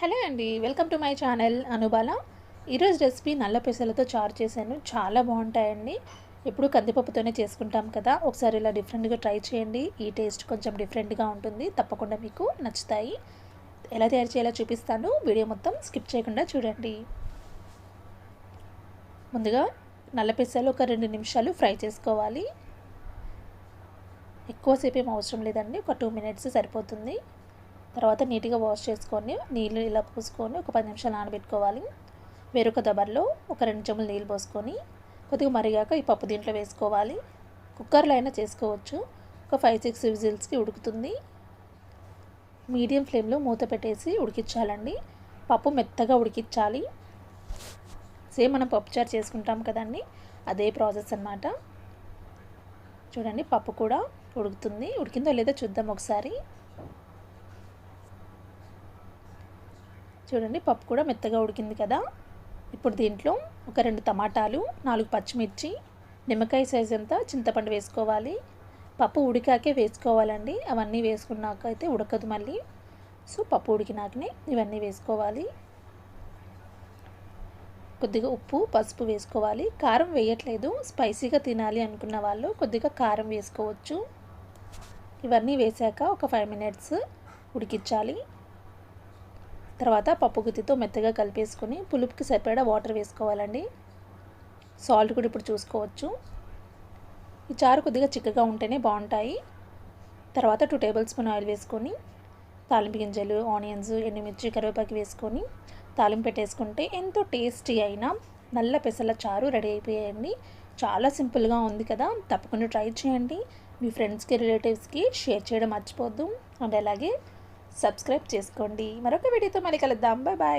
Hello అండి welcome to my channel Anubala. ఈరోజు recipe నల్ల పెసలతో చారు చేశాను. చాలా బాగుంటాయండి. ఎప్పుడు కందిపప్పుతోనే చేసుకుంటాం కదా. ఒకసారి ఇలా డిఫరెంట్గా ట్రై చేయండి. ఈ టేస్ట్ కొంచెం డిఫరెంట్గా ఉంటుంది. తప్పకుండా మీకు నచ్చుతాయి. ఎలా తయారు చేయాలో చూపిస్తాను. వీడియో మొత్తం స్కిప్ చేయకుండా చూడండి. ముందుగా నల్ల పెసలు ఒక రెండు నిమిషాలు ఫ్రై చేసుకోవాలి. ఎక్కువసేపు ఏం అవసరం లేదండి. ఒక టూ మినిట్స్ సరిపోతుంది. తర్వాత నీట్గా వాష్ చేసుకొని నీళ్ళు ఇలా పోసుకొని ఒక పది నిమిషాలు నానబెట్టుకోవాలి. వేరొక దబర్లో ఒక రెండు చెంబులు నీళ్ళు పోసుకొని కొద్దిగా మరిగాక ఈ పప్పు దీంట్లో వేసుకోవాలి. కుక్కర్లో అయినా చేసుకోవచ్చు. ఒక ఫైవ్ సిక్స్ విజిల్స్కి ఉడుకుతుంది. మీడియం ఫ్లేమ్లో మూత పెట్టేసి ఉడికించాలండి. పప్పు మెత్తగా ఉడికించాలి. సేమ్ మనం పప్పుచారు చేసుకుంటాం కదండి అదే ప్రాసెస్ అన్నమాట. చూడండి పప్పు కూడా ఉడుకుతుంది. ఉడికిందో లేదో చూద్దాం ఒకసారి. చూడండి పప్పు కూడా మెత్తగా ఉడికింది కదా. ఇప్పుడు దీంట్లో ఒక రెండు టమాటాలు నాలుగు పచ్చిమిర్చి నిమ్మకాయ సైజ్ అంతా చింతపండు వేసుకోవాలి. పప్పు ఉడికాకే వేసుకోవాలండి. అవన్నీ వేసుకున్నాక అయితే ఉడకదు మళ్ళీ. సో పప్పు ఉడికినాకనే ఇవన్నీ వేసుకోవాలి. కొద్దిగా ఉప్పు పసుపు వేసుకోవాలి. కారం వేయట్లేదు. స్పైసీగా తినాలి అనుకున్న వాళ్ళు కొద్దిగా కారం వేసుకోవచ్చు. ఇవన్నీ వేసాక ఒక ఫైవ్ మినిట్స్ ఉడికించాలి. తర్వాత పప్పు గుత్తితో మెత్తగా కలిపేసుకొని పులుపుకి సరిపడా వాటర్ వేసుకోవాలండి. సాల్ట్ కూడా ఇప్పుడు చూసుకోవచ్చు. ఈ చారు కొద్దిగా చిక్కగా ఉంటేనే బాగుంటాయి. తర్వాత టూ టేబుల్ స్పూన్ ఆయిల్ వేసుకొని తాలింపు గింజలు ఆనియన్స్ ఎండుమిర్చి కరివేపాకు వేసుకొని తాలింపు పెట్టేసుకుంటే ఎంతో టేస్టీ అయిన నల్ల పెసల చారు రెడీ అయిపోయాయండి. చాలా సింపుల్గా ఉంది కదా తప్పకుండా ట్రై చేయండి. మీ ఫ్రెండ్స్కి రిలేటివ్స్కి షేర్ చేయడం మర్చిపోద్దు. అండ్ అలాగే సబ్స్క్రైబ్ చేసుకోండి. మరొక వీడియోతో మళ్ళీ కలుద్దాం. Bye bye